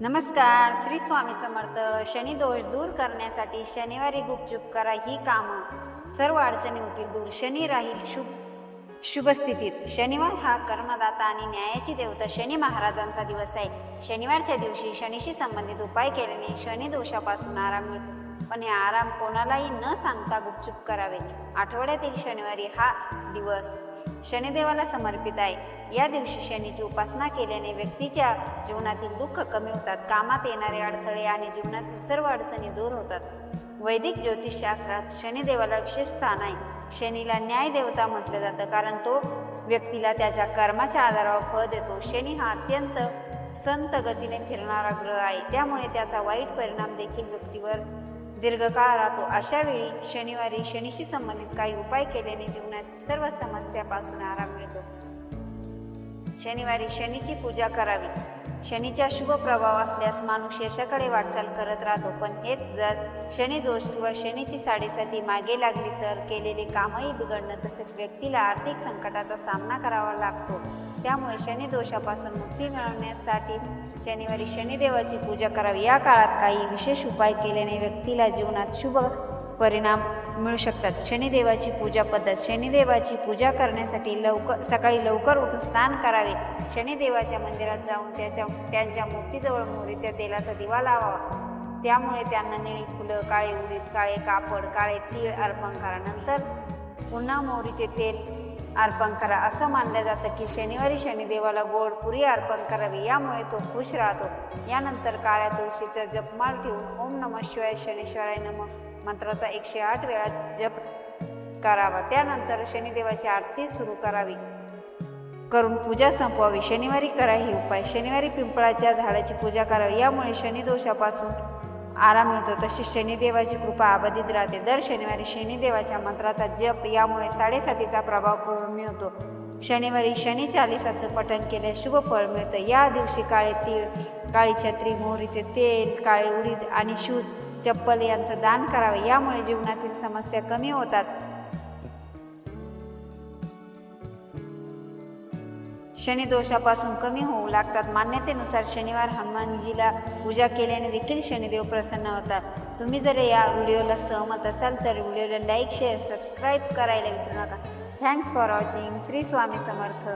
नमस्कार श्री स्वामी समर्थ. शनी दोष दूर करण्यासाठी शनिवारी गुपचूप करा ही कामं. सर्व अडचणी होतील दूर. शनी राहील शुभ शुभ स्थितीत. शनिवार हा कर्मदाता आणि न्यायाची देवता. शनी महाराजांचा दिवस आहे. शनिवारच्या दिवशी शनीशी संबंधित उपाय केल्याने शनी दोषापासून आराम मिळतो. पण हे आराम कोणालाही न सांगता गुपचूप करावे. आठवड्यातील शनिवारी हा दिवस शनिदेवाला समर्पित आहे. या दिवशी शनीची उपासना केल्याने व्यक्तीच्या जीवनातील दुःख कमी होतात कामात येणारे अडथळे आणि जीवनातील सर्व अडचणी दूर होतात. वैदिक ज्योतिषशास्त्रात शनिदेवाला विशेष स्थान आहे. शनीला न्याय देवता म्हटलं जातं कारण तो व्यक्तीला त्याच्या कर्माच्या आधारावर फळ देतो. शनी हा अत्यंत संत गतीने फिरणारा ग्रह आहे. त्यामुळे त्याचा वाईट परिणाम देखील व्यक्तीवर दीर्घकाळ राहतो अशा वेळी शनिवारी शनीशी संबंधित काही उपाय केल्याने जीवनात सर्व समस्यापासून आराम मिळतो. शनिवारी शनीची पूजा करावी. शनीचा शुभ प्रभाव असल्यास माणूस यशाकडे वाटचाल करत राहतो पण हेच जर शनी दोष किंवा शनीची साडेसाती मागे लागली तर केलेले कामही बिघडणं तसेच व्यक्तीला आर्थिक संकटाचा सामना करावा लागतो. त्यामुळे शनी दोषापासून मुक्ती मिळवण्यासाठी शनिवारी शनिदेवाची पूजा करावी. या काळात काही विशेष उपाय केल्याने व्यक्तीला जीवनात शुभ परिणाम मिळू शकतात. शनिदेवाची पूजा पद्धत शनिदेवाची पूजा करण्यासाठी लवकर सकाळी लवकर उठून स्नान करावे. शनिदेवाच्या मंदिरात जाऊन त्याच्या त्यांच्या मूर्तीजवळ मोहरीच्या तेलाचा दिवा लावावा. त्यामुळे त्यांना निळी फुलं काळे उडीद काळे कापड काळे तीळ अर्पण करा. नंतर पुन्हा मोहरीचे तेल अर्पण करा. असं मानलं जातं की शनिवारी शनिदेवाला गोड पुरी अर्पण करावी. यामुळे तो खुश राहतो. यानंतर काळ्या तुळशीचा जपमाल ठेवून ओम नम शिवाय शनेश्वराय नम मंत्राचा एकशे आठ वेळा जप करावा. त्यानंतर शनिदेवाची आरती सुरू करावी. करून पूजा संपवावी. शनिवारी करा ही उपाय. शनिवारी पिंपळाच्या झाडाची पूजा करावी. यामुळे शनिदोषापासून आराम मिळतो. तशी शनिदेवाची कृपा अबाधित राहते. दर शनिवारी शनिदेवाच्या मंत्राचा जप यामुळे साडेसातीचा प्रभाव कमी होतो शनिवारी शनी चालिसाचं पठण केल्यास शुभ फळ मिळतं. या दिवशी काळे तीळ काळी छत्री मोहरीचे तेल काळे उडीद आणि शूज चप्पल यांचं दान करावे. यामुळे जीवनातील समस्या कमी होतात. शनिदोषापासून कमी होऊ लागतात. मान्यतेनुसार शनिवार हनुमानजीला पूजा केल्याने देखील शनिदेव प्रसन्न होतात. तुम्ही जर या व्हिडिओला सहमत असाल तर व्हिडिओला लाईक शेअर सबस्क्राईब करायला विसरू नका. Thanks for watching Shri Swami Samarth.